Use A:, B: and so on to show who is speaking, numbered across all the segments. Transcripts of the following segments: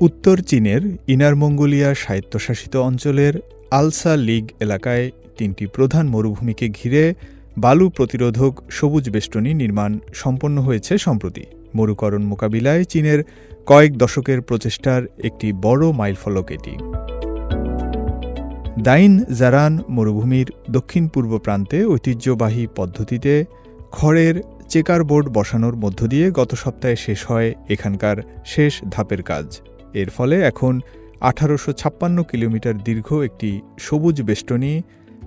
A: উত্তর চীনের inner Mongolia স্বায়ত্তশাসিত অঞ্চলের আলসা লিগ এলাকায় তিনটি প্রধান মরুভূমিকে ঘিরে বালু প্রতিরোধক সবুজ বেষ্টনী নির্মাণ সম্পন্ন হয়েছে সম্প্রতি। মরুকরণ মোকাবিলায় চীনের কয়েক দশকের প্রচেষ্টার একটি বড় মাইলফলক এটি। দাইন জারান মরুভূমির দক্ষিণ পূর্ব প্রান্তে ঐতিহ্যবাহী পদ্ধতিতে খড়ের চেকার বোর্ড বসানোর মধ্য দিয়ে গত সপ্তাহে শেষ হয় এখানকার শেষ ধাপের কাজ। এর ফলে এখন আঠারোশো ছাপ্পান্ন কিলোমিটার দীর্ঘ একটি সবুজ বেষ্টনী,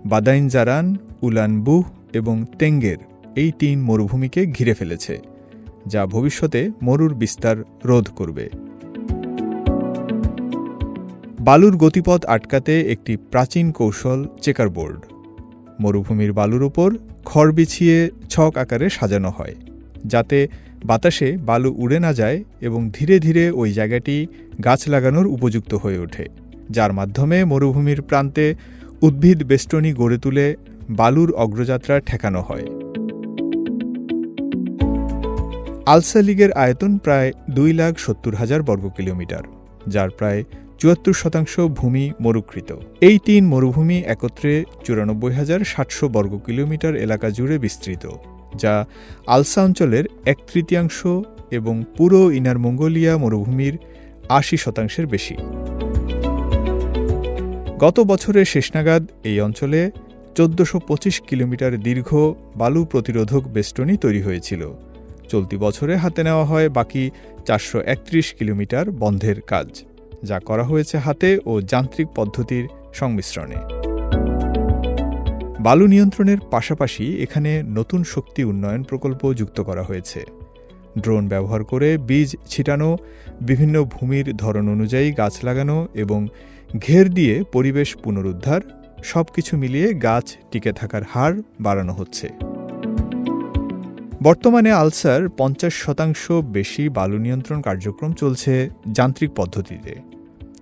A: বাদাইনজারান, উলানবুহ এবং তেঙ্গের এই তিন মরুভূমিকে ঘিরে ফেলেছে, যা ভবিষ্যতে মরুর বিস্তার রোধ করবে। বালুর গতিপথ আটকাতে একটি প্রাচীন কৌশল চেকারবোর্ড মরুভূমির বালুর ওপর খড় বিছিয়ে ছক আকারে সাজানো হয়, যাতে বাতাসে বালু উড়ে না যায় এবং ধীরে ধীরে ওই জায়গাটি গাছ লাগানোর উপযুক্ত হয়ে ওঠে, যার মাধ্যমে মরুভূমির প্রান্তে উদ্ভিদ বেষ্টনী গড়ে তুলে বালুর অগ্রযাত্রা ঠেকানো হয়। আলসা লীগের আয়তন প্রায় দুই লাখ সত্তর হাজার বর্গ কিলোমিটার, যার প্রায় চুয়াত্তর শতাংশ ভূমি মরুকৃত। এই তিন মরুভূমি একত্রে চুরানব্বই হাজার সাতশো বর্গ কিলোমিটার এলাকা জুড়ে বিস্তৃত। যা আলসা অঞ্চলের এক তৃতীয়াংশ এবং পুরো ইনার মঙ্গোলিয়া মরুভূমির আশি শতাংশের বেশি। গত বছরের শেষ নাগাদ এই অঞ্চলে চোদ্দশো পঁচিশ কিলোমিটার দীর্ঘ বালু প্রতিরোধক বেষ্টনী তৈরি হয়েছিল। চলতি বছরে হাতে নেওয়া হয় বাকি চারশো একত্রিশ কিলোমিটার বন্ধের কাজ, যা করা হয়েছে হাতে ও যান্ত্রিক পদ্ধতির সংমিশ্রণে। বালু নিয়ন্ত্রণের পাশাপাশি এখানে নতুন শক্তি উন্নয়ন প্রকল্প যুক্ত করা হয়েছে। ড্রোন ব্যবহার করে বীজ ছিটানো, বিভিন্ন ভূমির ধরন অনুযায়ী গাছ লাগানো এবং ঘের দিয়ে পরিবেশ পুনরুদ্ধার, সবকিছু মিলিয়ে গাছ টিকে থাকার হার বাড়ানো হচ্ছে। বর্তমানে আলসার পঞ্চাশ শতাংশ বেশি বালু নিয়ন্ত্রণ কার্যক্রম চলছে যান্ত্রিক পদ্ধতিতে।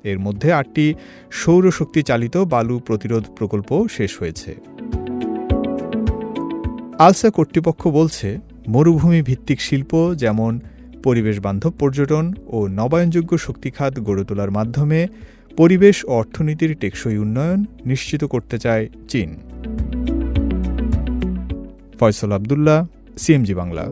A: এর মধ্যে আটটি সৌরশক্তি চালিত বালু প্রতিরোধ প্রকল্প শেষ হয়েছে। আলসা কর্তৃপক্ষ বলছে, মরুভূমি ভিত্তিক শিল্প যেমন পরিবেশ বান্ধব পর্যটন ও নবায়নযোগ্য শক্তিখাত গড়ে তোলার মাধ্যমে পরিবেশ ও অর্থনীতির টেকসই উন্নয়ন নিশ্চিত করতে চায় চীন। ফয়সল আবদুল্লাহ, সিএমজি বাংলা।